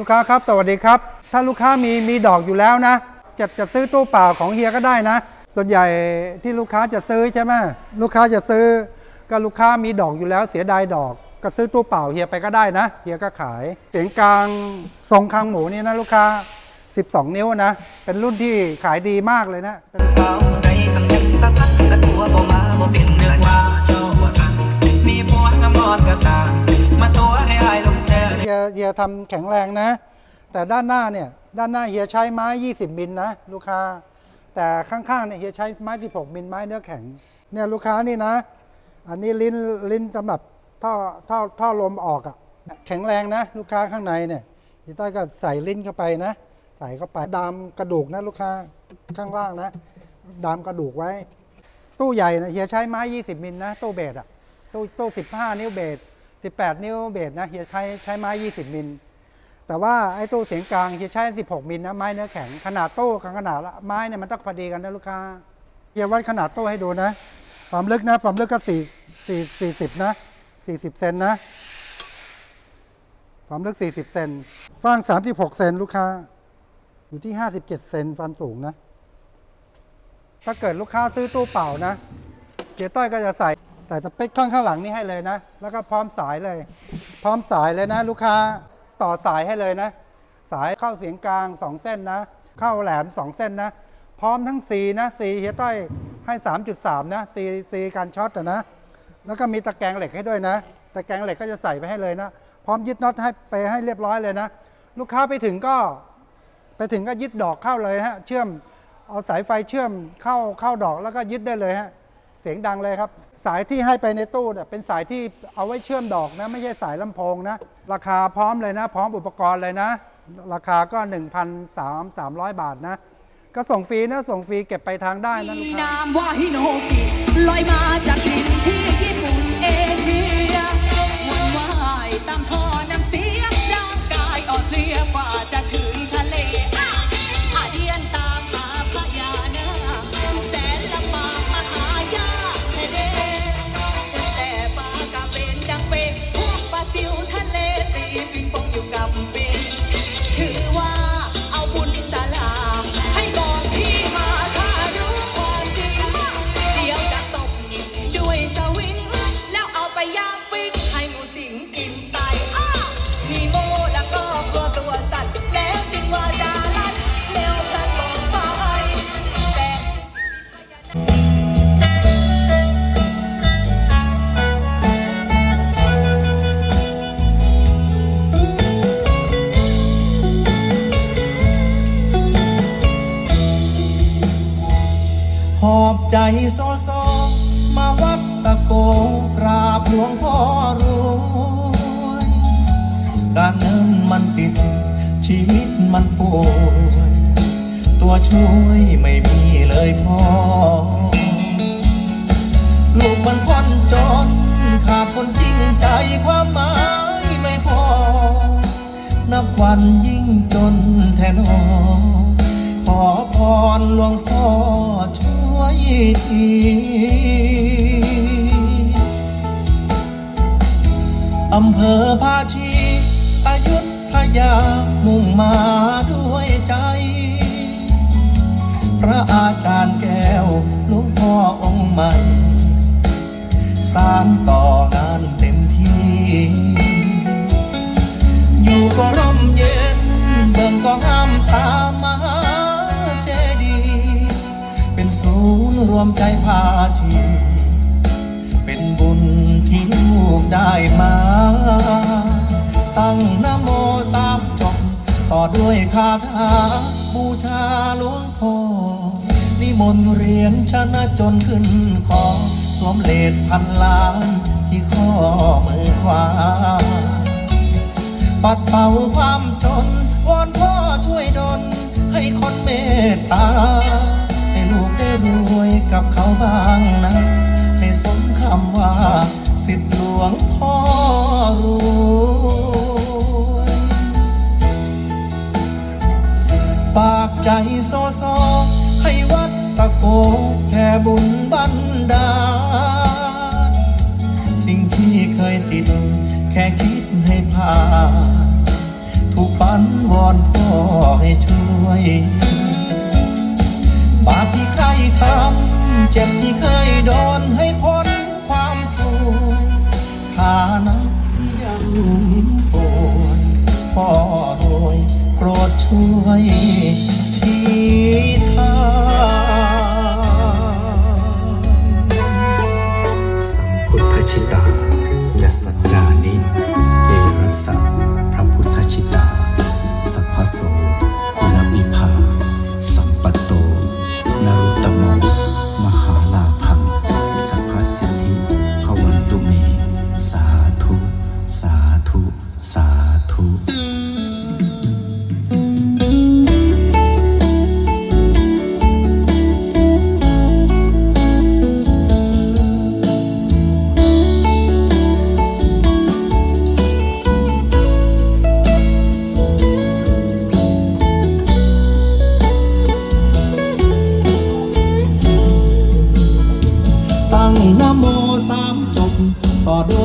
ลูกค้าครับ สวัสดีครับ ถ้าลูกค้ามีมีดอกอยู่แล้วนะ จะจะซื้อตู้เปล่าของเฮียก็ได้นะ ส่วนใหญ่ที่ลูกค้าจะซื้อใช่ไหมลูกค้าจะซื้อก็ลูกค้ามีดอกอยู่แล้วเสียดายดอก ก็ซื้อตู้เปล่าเฮียไปก็ได้นะเฮียก็ขายเสียงกลางทรงคางหมูนี่นะลูกค้า 12 นิ้วนะ เป็นรุ่นที่ขายดีมากเลยนะเป็นสาวใดกำยังตาสักตะกัวบ่มาบ่เป็นเนื้อว่าเจ้าบ่ทันมีผัวงามนอนกะสามาตัวให้อ ฮียเฮียทำแข็งแรงนะ แต่ด้านหน้าเนี่ยด้านหน้าเฮียใช้ไม้ 20 มิลนะลูกค้า แต่ข้างๆเนี่ยเฮียใช้ไม้ 16 มิลไม้เนื้อแข็งเนี่ยลูกค้านี่นะ อันนี้ลิ้นลิ้นสำหรับท่อท่อท่อลมออกอะ่ะแข็งแรงนะ ลูกค้าข้างในเนี่ยเฮียต้อยก็ใส่ลิ้นเข้าไปนะ ใส่เข้าไปดามกระดูกนะลูกค้าข้างล่างนะ ดามกระดูกไว้ ตู้ใหญ่นะเฮียใช้ไม้ 20 มิลนะตู้เบสอะตู้ตู้ 15 นิ้วเบส 18 นิ้วเบสนะเฮียใช้ใช้ไม้ 20 มิล แต่ว่าไอ้ตู้เสียงกลางเฮียใช้ 16 มิลนะไม้เนื้อแข็งขนาดตู้กับขนาดไม้เนี่ยมันต้องพอดีกันนะลูกค้าเฮียวัดขนาดตู้ให้ดูนะ ความลึกนะความลึกก็4 4 40 นะ 40 เซนนะ ความลึก 40 เซนกว้าง 36 เซนลูกค้า อยู่ที่ 57 เซนความสูงนะ ถ้าเกิดลูกค้าซื้อตู้เปล่านะเกียร์ต้อยก็จะใส่ ใส่สเปคข้างข้างหลังนี่ให้เลยนะ แล้วก็พร้อมสายเลย พร้อมสายเลยนะ ลูกค้าต่อสายให้เลยนะ สายเข้าเสียงกลาง2เส้นนะ เข้าแหลม2เส้นนะ พร้อมทั้ง C นะ C เฮียต้อยให้ 3.3 นะ C C การช็อตนะ แล้วก็มีตะแกรงเหล็กให้ด้วยนะ ตะแกรงเหล็กก็จะใส่ไปให้เลยนะ พร้อมยึดน็อตให้ไปให้เรียบร้อยเลยนะ ลูกค้าไปถึงก็ไปถึงก็ยึดดอกเข้าเลยฮะ เชื่อมเอาสายไฟเชื่อมเข้าเข้าดอกแล้วก็ยึดได้เลยฮะ เสียงดังเลยครับ สายที่ให้ไปในตู้เนี่ยเป็นสายที่เอาไว้เชื่อมดอกนะ ไม่ใช่สายลำโพงนะ ราคาพร้อมเลยนะ พร้อมอุปกรณ์เลยนะ ราคาก็ 1,300 บาทนะ ก็ส่งฟรีนะ ส่งฟรีเก็บไปทางได้นะลูกค้านามว่าฮิโนกิลอยมาจาก โซโซ มาวัดตะโกกราบหลวงพ่อรวยการเงินมันติด ชีวิตมันป่วยตัวช่วยไม่มีเลยพ่อ ลูกมันพ้นจน อภอภาชีอายุทยามุ่งมาด้วยใจ พระอาจารย์แก้วหลวงพ่อองค์ใหม่ สารต่องานเต็มที่ อยู่ก็ร่มเย็นเบิ่งก็ห้ามตามมาเจดีย์เป็นศูนย์รวมใจพาชี เป็นบุญที่ลูกได้มา ตั้งนโมสามจบ ต่อด้วยคาถาบูชาหลวงพ่อนิมนต์เรียนชนะจนขึ้นคอสวมเลดพันล้านที่ข้อมือขวา ปัดเป่าความจนวอนพ่อช่วยดลให้คนเมตตา ให้ลูกได้รวยกับเขาบ้างนะให้สมคำว่า สิทธิหลวงพ่อรวยฝากใจโซโซให้วัดตะโกแผ่บุญบันดา สิ่งที่เคยติด แค่คิดให้ผ่านทุกฝันวอนพ่อให้ช่วยบาปที่ใครทำเจ็บที่เคยโด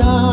andar.